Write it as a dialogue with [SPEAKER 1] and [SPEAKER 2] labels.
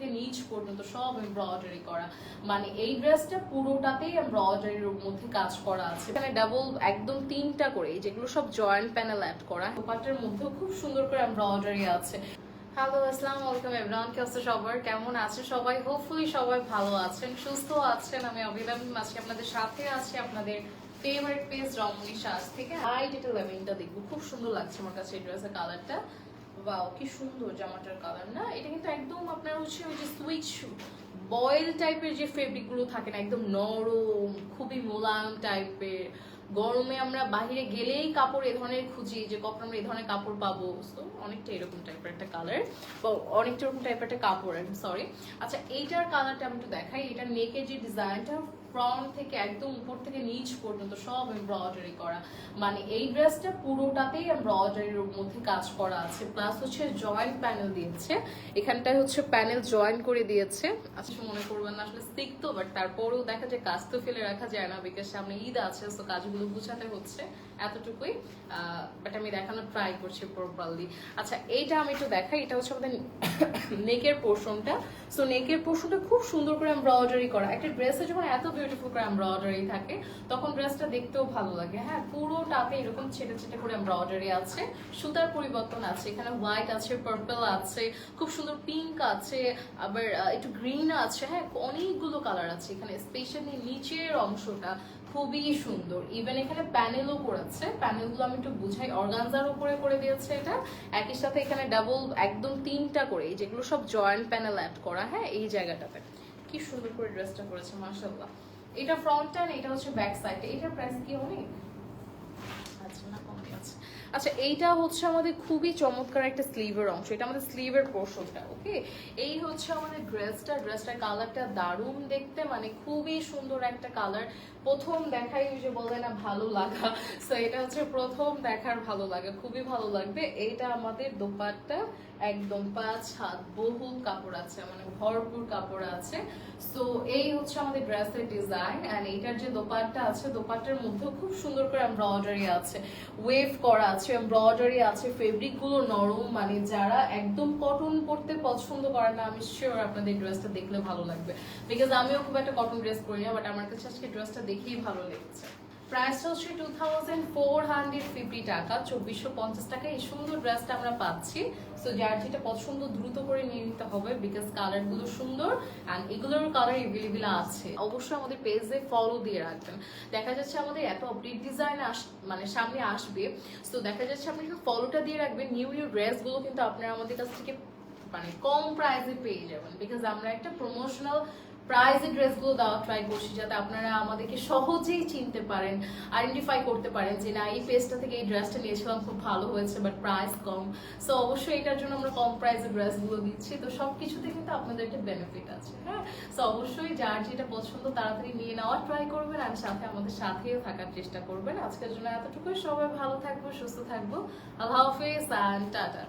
[SPEAKER 1] থেকে নিচ পর্যন্ত সব এমব্রয়ডারি করা। মানে এই ড্রেসটা পুরোটাতেই এমব্রয়ডারির মধ্যে কাজ করা আছে। এখানে ডাবল একদম তিনটা করে যেগুলো সব জয়েন্ট প্যানেল অ্যাড করা। দোপাট্টার মধ্যেও খুব সুন্দর করে এমব্রয়ডারি আছে। হ্যালো আসসালামু আলাইকুম এভরিওয়ান কে আছে সবার? কেমন আছে সবাই? হোপফুলি সবাই ভালো আছেন, সুস্থ আছেন। আমি অভিনন্দন আজকে আপনাদের সাথে আছি আপনাদের ফেভারিট পেজ রমণী সাজ থেকে। হাইট এটা লেভেলটা দেখব, খুব সুন্দর লাগছে আমার কাছে এই ড্রেসের কালারটা ওয়াও কি সুন্দর জামাটার কালার না? এটা কিন্তু একদম আপনার হচ্ছে ওই যে সুইচ বয়েল টাইপের যে ফেব্রিকগুলো থাকে না, একদম নরম, খুবই মোলায়ম টাইপের গরমে আমরা বাইরে গেলেই কাপড় এ ধরনের খুঁজি, যে কখন আমরা এই ধরনের কাপড় পাবো। তো অনেকটা এরকম টাইপের একটা কালার বা অনেকটা এরকম টাইপের একটা কাপড় সরি আচ্ছা এইটার কালারটা আমি একটু দেখাই। এটা নেকের যে ডিজাইনটা ফ্রন্ট থেকে একদম উপর থেকে নিচ পর্যন্ত সব এমব্রয়ডারি করা। মানে এই ড্রেসটা পুরোটাতেই এমব্রয়ডারির মধ্যে কাজ করা আছে। প্লাস হচ্ছে জয়েন্ট প্যানেল দিয়েছে। এখানটায় হচ্ছে প্যানেল জয়েন করে দিয়েছে। আচ্ছা মনে করবেন না, আসলে স্টিক তো বাট তারপরেও দেখা যায় কাজ তো ফেলে রাখা যায় না বিকজ সামনে ঈদ আছে তো কাজগুলো গুছাতে হচ্ছে এতটুকুই বাট আমি দেখানোর ট্রাই করছি প্রপারলি আচ্ছা এইটা আমি একটু দেখাই, এটা হচ্ছে আমাদের নেকের পোর্শনটা সো নেকের পোর্শনটা খুব সুন্দর করে এমব্রয়ডারি করা। একটা ড্রেসে যখন এত বিউটিফুল করে এমব্রয়ডারি থাকে, তখন ড্রেসটা দেখতেও ভালো লাগে। হ্যাঁ পুরোটাতে এরকম ছেটে ছেটে করে এমব্রয়ডারি আছে, সুতার পরিবর্তন আছে, এখানে হোয়াইট আছে পার্পল আছে, খুব সুন্দর পিঙ্ক আছে, আবার একটু গ্রিন আছে হ্যাঁ অনেকগুলো কালার আছে। এখানে স্পেশালি নিচের অংশটা খুবই সুন্দর। ইভেন এখানে প্যানেলও করেছে প্যানেলগুলো আমি একটু বুঝাই। অর্গানজার উপরে করে দিয়েছে এটা। একই সাথে এখানে ডাবল একদম তিনটা করে যেগুলো সব জয়েন্ট প্যানেল অ্যাড করা হ্যাঁ এই জায়গাটাতে। কি সুন্দর করে ড্রেসটা করেছে মার্শাল্লাহ এটা ফ্রন্ট আর এটা হচ্ছে ব্যাক সাইড এটার প্রাইস কি, অনেক? আচ্ছা আচ্ছা এইটা হচ্ছে আমাদের খুবই চমৎকার একটা স্লিভের অংশ। এটা আমাদের স্লিভের পোর্শনটা ওকে এই হচ্ছে আমাদের ড্রেসটা ড্রেসটার কালারটা দারুণ দেখতে মানে খুবই সুন্দর একটা কালার প্রথম দেখাই, ওই যে বলে না, ভালো লাগা। সো এটা হচ্ছে প্রথম দেখার ভালো লাগা, খুবই ভালো লাগবে। এইটা আমাদের দোপাট্টা, একদম পাঁচ হাত বহু কাপড় আছে মানে ভরপুর কাপড় আছে। সো এই হচ্ছে আমাদের ড্রেসের ডিজাইন এন্ড এইটার যে দোপাট্টা আছে, দোপাট্টার মধ্যেও খুব সুন্দর করে এমব্রয়ডারি আছে। ওয়েভ করা আছে এমব্রয়ডারি আছে ফেব্রিকগুলো নরম মানে যারা একদম কটন পরতে পছন্দ করে না, আমি শিওর আপনাদের ড্রেসটা দেখলে ভালো লাগবে। বিকজ আমিও খুব একটা কটন ড্রেস পরি না বাট আমার কাছে আজকে ড্রেসটা দেখেই ভালো লেগেছে। প্রাইসটা হচ্ছে two thousand four hundred fifty টাকা, চব্বিশশো পঞ্চাশ টাকা। এই সুন্দর ড্রেসটা আমরা পাচ্ছি। সো যার যেটা পছন্দ, দ্রুত করে নিয়ে নিতে হবে বিকজ কালারগুলো সুন্দর অ্যান্ড এগুলোর কালার এভেলেবেল আছে। অবশ্যই আমাদের পেজে ফলো দিয়ে রাখবেন। দেখা যাচ্ছে আমাদের এত আপডেট ডিজাইন আস মানে সামনে আসবে। সো দেখা যাচ্ছে আপনি ফলোটা দিয়ে রাখবেন। নিউ নিউ ড্রেসগুলো কিন্তু আপনারা আমাদের কাছ থেকে মানে কম প্রাইসে পেয়ে যাবেন। বিকজ আমরা একটা প্রমোশনাল প্রাইজে ড্রেসগুলো দেওয়া ট্রাই করছি যাতে আপনারা আমাদেরকে সহজেই চিনতে পারেন আইডেন্টিফাই করতে পারেন যে না, এই পেজটা থেকে এই ড্রেসটা নিয়েছিলাম, খুব ভালো হয়েছে বাট প্রাইস কম। সো অবশ্যই এটার জন্য আমরা কম প্রাইসে ড্রেসগুলো দিচ্ছি। তো সব কিছুতে কিন্তু আপনাদের একটা বেনিফিট আছে হ্যাঁ? সো অবশ্যই যার যেটা পছন্দ তাড়াতাড়ি নিয়ে নেওয়ার ট্রাই করবেন আর সাথে আমাদের সাথেও থাকার চেষ্টা করবেন। আজকের জন্য এতটুকুই। সবাই ভালো থাকব, সুস্থ থাকব। আল্লাহ হাফিজ অ্যান্ড টাটা